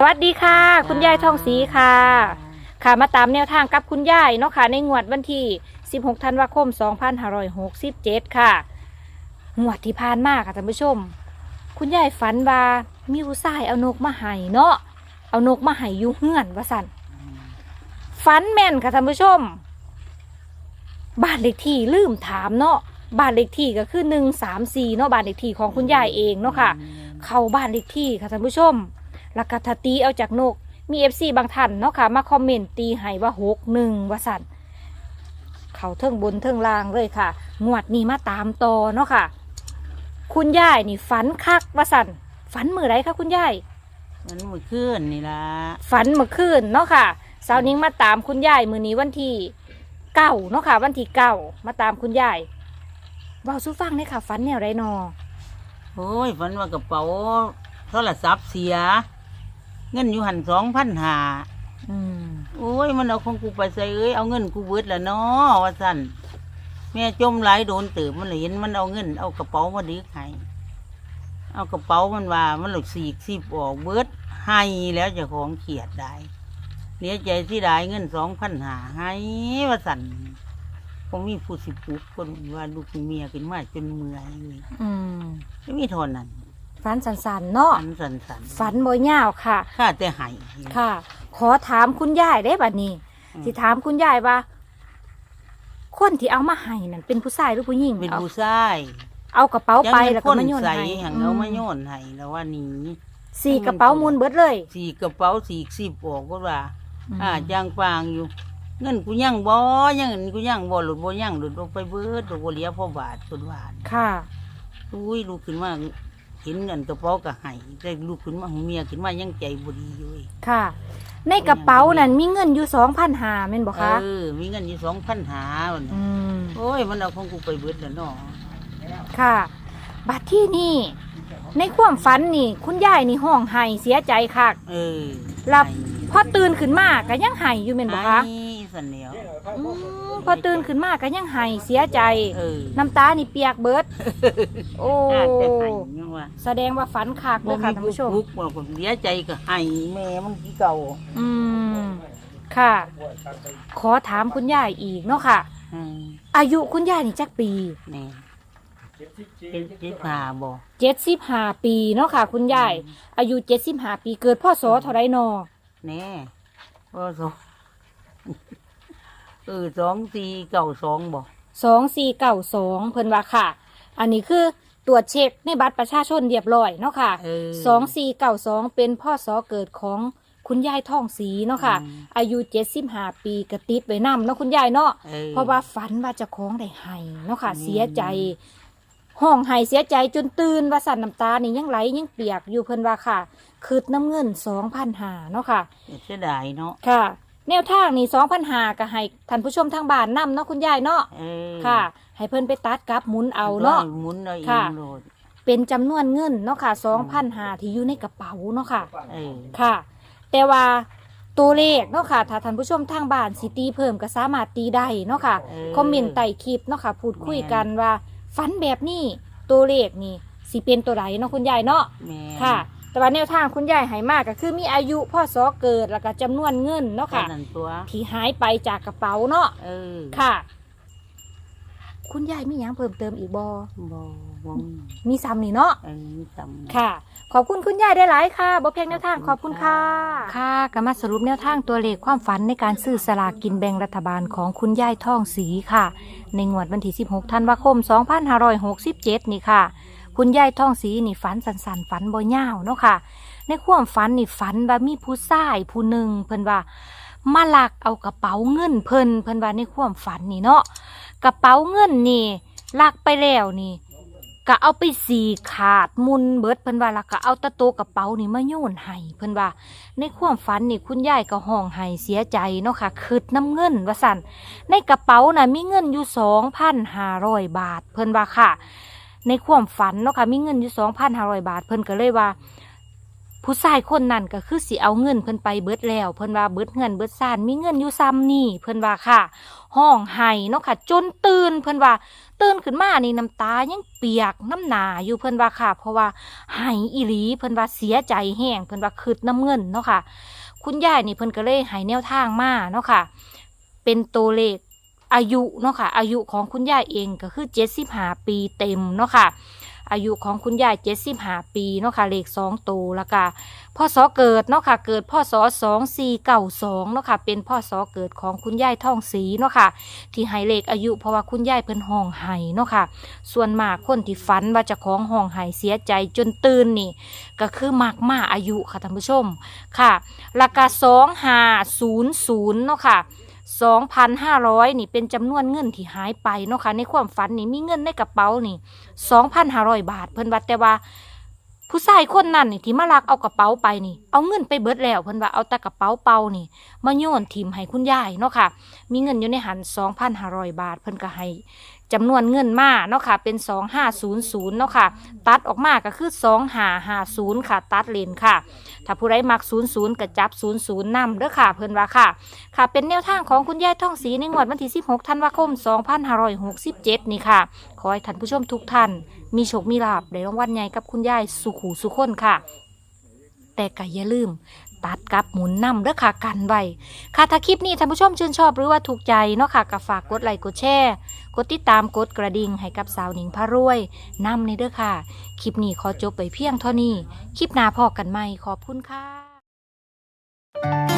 สวัสดีค่ะ คุณยายทองศรีค่ะ ค่ะมาตามแนวทางกับคุณยายเนาะค่ะในงวดวันที่ 16 ธันวาคม 2567 ค่ะ งวดที่ผ่านมาค่ะท่านผู้ชม คุณยายฝันว่ามีผู้ชายเอานกมาให้เนาะเอานกมาให้อยู่เฮือนว่าสันฝันแม่นค่ะท่านผู้ชม บ้านเลขที่ลืมถามเนาะบ้านเลขที่ก็คือหนึ่งสามสี่เนาะบ้านเลขที่ของคุณยายเองเนาะค่ะ เข้าบ้านเลขที่ค่ะท่านผู้ชม แล้วก็ถ้าตีเอาจากนก มีเอฟซีบางท่านเนาะค่ะ มาคอมเมนต์ตีให้ว่าหกหนึ่งว่าสันเขาเทิงบนเทิงล่างเลยค่ะ งวดนี้มาตามต่อเนาะค่ะ คุณยายนี่ฝันคักว่าสันฝันมือไรคะคุณยายมันมือขึ้นนี่ละฝันเมื่อคืนเนาะค่ะสาวนิ้งมาตามคุณยายมือนี้วันที่เก้าเนาะค่ะ วันที่เก้ามาตามคุณยายเบาสู้ฟังเนี่ยค่ะฝันแนวไรนอโอ้ยฝันว่ากระเป๋าโทรศัพท์เสีย เงินอยู่หันสองพันหาอืมโอ้ยมันเอาของกูไปใส่เอ้ยเอาเงินกูเบิดละเนาะว่าสั่นแม่จมหลายโดนตืบมันเลยเห็นมันเอาเงิน เอากระเป๋ามาดึกให้เอากระเป๋ามันว่ามันหลุดสีกสิบออกเบิดให้แล้วเจะของเขียดได้เหลียใจที่ได้เงินสองพันหาให้ว่าสั่นผมมีผู้สิบปุกคนว่าลูกเมียขึ้นมาจนเมื่อยเลยอืม ไม่มีเทอนนั้น ฝันสันๆเนาะฝันสันสันฝันบ่ยาวค่ะ ข้าแต่ใหาย ค่ะ ขอถามคุณยายได้บัดนี้สิถามคุณยายว่า คนที่เอามาให้นั่นเป็นผู้ชายหรือผู้หญิงเป็นเอาผู้ชายเอากระเป๋าไปยังแล้วคก็นมาโยนใส่ให้หังเอามาโยนให้แล้วว่าหนี้ สี่กระเป๋ามูลเบิดเลย สี่กระเป๋าสี่สิบออกก็ว่ามอ่าจางฟางอยู่ เงินกูยังบ่ยังเงินกูยังบ่หลุดบ่ยังหลุดลงไปเบิดหลุดบ่เหลียพอบาทคนบาทค่ะ อุ้ยลูกขึ้นมาเห็นเงินกระเป๋าก็ให้แต่ลูกขึ้นมาของเมียขึ้นมายังใจบ่ดีอยู่เว้ยค่ะ ในกระเป๋านั่นมีเงินอยู่สองพันหาแม่นบอกคะเออมีเงินอยู่สองพันหาวันน่ะอืมโอ้ยมันเอาของกูไปเบิดแล้วเนาะค่ะ บัดที่นี่ ในความฝันนี่ คุณยายนี่ห้องไห้เสียใจคักเออหลับพอตื่นขึ้นมาก็ยังไห้อยู่แม่นบอกคะไอ้ สันเหนียวอืมพอตื่นขึ้นมาก็ยังไห้เสียใจ เออน้ำตานี่เปียกเบิด โอ้อาจจะให้ยังว่าแสดงว่าฝันคักเลบ่ยค่ะมีท่านผู้ผู้ชมทุกข์บ่ผมเสียใจก็ให้แม่มันกี่เก่าอืม ค่ะ ขอถามคุณยายอีกเนาะค่ะ อืมอายุคุณยายนี่จักปีนี่เป็นเจ็บขาบ่เจ็ดสิบห้าปีเนาะค่ะ คุณยายอายุเจ็ดสิบห้าปีเกิดพ่อสอเท่าไรนอแน่บ่สอง เออสองสี่เก่าสองบ่สองสี่เก้าสองเพิ่นว่าค่ะ อันนี้คือตรวจเช็คในบัตรประชาชนเรียบร้อยเนาะค่ะเออ สองสี่เก้าสองเป็นพ่อสอเกิดของคุณยายทองศรีเนาะค่ะ อืม อายุเจ็ดสิบห้าปีกระติดไว้นำเนาะคุณยายเนาะ ออ เพราะว่าฝันว่าเจะคล้าของได้ให้เนาะค่ะ อืม เสียใจ ห้องไห้เสียใจจนตื่นว่าสั่นน้ำตานี่ยังไหลยังเปียกอยู่เพิ่นว่าค่ะ คืดน้ำเงินสองพันหาเนาะค่ะ เสียดายเนาะค่ะ แนวทางนี่สองพันหาก็ให้ท่านผู้ชมทางบ้านนำเนาะคุณยายเนาะเออค่ะ ให้เพิ่นไปตัดกับหมุนเอาเนาะ หมุนเอาเองค่ะโลดเป็นจำนวนเงินเนาะค่ะสองพันหาที่อยู่ในกระเป๋าเนาะค่ะ เออค่ะ แต่ว่าตัวเลขเนาะค่ะถ้าท่านผู้ชมทางบ้านสิตีเพิ่มก็สามารถตีได้เนาะค่ะเออคอมเมนต์ใต้คลิปเนาะค่ะพูดคุยกันว่าฝันแบบนี้ตัวเลขนี่สิเป็นตัวไหนเนาะคุณยายเนาะแม่ค่ะ แต่ว่าแนวทางคุณยายใหายมากก็คือมีอายุพ่อสอเกิดแล้วก็จำนวนเงินเนาะค่ะค่ะ นั่นตัวที่หายไปจากกระเป๋าเนาะเออค่ะ คุณยายมีหยังเพิ่มเติมอีกบอบ่บ่มีมีซ้ำนี่เนาะ เออมีจำค่ะ ขอบคุณคุณยายได้หลายค่ะบ่เพียงแนวทางขอบคุณค่ะ ค่ะก็มาสรุปแนวทางตัวเลขความฝันในการซื้อสลากกินแบ่งรัฐบาลของคุณยายท่องสีค่ะ ในงวดวันที่ 16 ธันวาคม 2567 นี่ค่ะ คุณยายท่องสีนี่ฝันสันๆฝันบ่ยาวเนาะค่ะ ในความฝันนี่ฝันว่ามีผู้ชายผู้หนึ่งเพิ่นว่ามาลักเอากระเป๋าเงินเพิ่นเพิ่นว่าในความฝันนี่เนาะกระเป๋าเงินนี่ลักไปแล้วนี่ก็เอาไปสีขาดมุนเบิดเพิ่นว่าแล้วก็เอาตะโตกระเป๋านี่มาโยนให้เพิ่นว่า ในความฝันนี่คุณยายก็ห้องไห้เสียใจเนาะค่ะคืดน้ำเงินว่าสั่นในกระเป๋าน่ะมีเงินอยู่สองพันห้าร้อยบาท เพิ่นว่าค่ะ ในความฝันเนาะค่ะมีเงินอยู่สองพันห้าร้อยบาท เพิ่นก็เลยว่า ผู้ชายคนนั้นก็คือสิเอาเงินเพิ่นไปเบิดแล้ว เพิ่นว่าเบิดเงินเบิดซ่านมีเงินอยู่ซ้ำนี่เพิ่นว่าค่ะ ห้องไห้เนาะค่ะ จนตื่นเพิ่นว่าตื่นขึ้นมานี่น้ำตายังเปียกน้ำหนาอยู่เพิ่นว่าค่ะ เพราะว่าไห้อีหลีเพิ่นว่าเสียใจแห้งเพิ่นว่าคืดน้ำเงินเนาะค่ะ คุณยายนี่เพิ่นก็เลยให้แนวทางมาเนาะค่ะ เป็นตัวเลข อายุเนาะค่ะ อายุของคุณยายเองก็คือ75ปีเต็มเนาะค่ะ อายุของคุณยาย75ปีเนาะค่ะ เลขสองตัวแล้วก็พ่อสอเกิดเนาะค่ะ เกิดพ่อสอสองสี่เก้าสองเนาะค่ะ เป็นพ่อสอเกิดของคุณยายท่องสีเนาะค่ะ ที่ให้เลขอายุเพราะว่าคุณยายเพิ่นห้องไห้เนาะค่ะ ส่วนมากคนที่ฝันว่าจะของห้องไห้เสียใจจนตื่นนี่ ก็คือมากมาอายุค่ะท่านผู้ชมค่ะราคาสองห้าศูนย์ศูนย์เนาะค่ะ สองพันห้าร้อยนี่เป็นจำนวนเงินที่หายไปเนาะค่ะในความฝันนี่มีเงินในกระเป๋านี่สองพันห้าร้อยบาท เพิ่นว่าแต่ว่า ผู้ชายคนนั้นนี่ที่มาลักเอากระเป๋าไปนี่ เอาเงินไปเบิดแล้วเพิ่นว่าเอาแต่กระเป๋าเปล่านี่ มาโยนทิมให้คุณยายเนาะค่ะ มีเงินอยู่ในหัน2,500 บาท เพิ่นก็ให้ จำนวนเงินมาเนาะค่ะเป็น 2500เนาะค่ะ ตัดออกมาก็คือ 2550 ค่ะ ตัดเลนค่ะ ถ้าผู้ใดมัก 00ก็จับ 00นำเด้อค่ะ เพิ่นว่าค่ะ ค่ะ เป็นแนวทางของคุณยายท่องศรีในงวดวันที่ 16ธันวาคม 2567 นี่ค่ะ ขอให้ท่านผู้ชมทุกท่าน มีโชคมีลาบได้รางวัลใหญ่กับคุณยายสุขูสุขคนค่ะ แต่ก็อย่าลืมตัดกับหมุนนำเด้อค่ะกันไว้ค่ะถ้าคลิปนี้ท่านผู้ชมชื่นชอบหรือว่าถูกใจเนาะค่ะก็ฝากกดไลค์กดแชร์ กดติดตามกดกระดิ่งให้กับสาวหนิงพารวยนำในเด้อค่ะ คลิปนี้ขอจบไปเพียงเท่านี้ คลิปหน้าพอกันใหม่ขอบคุณค่ะ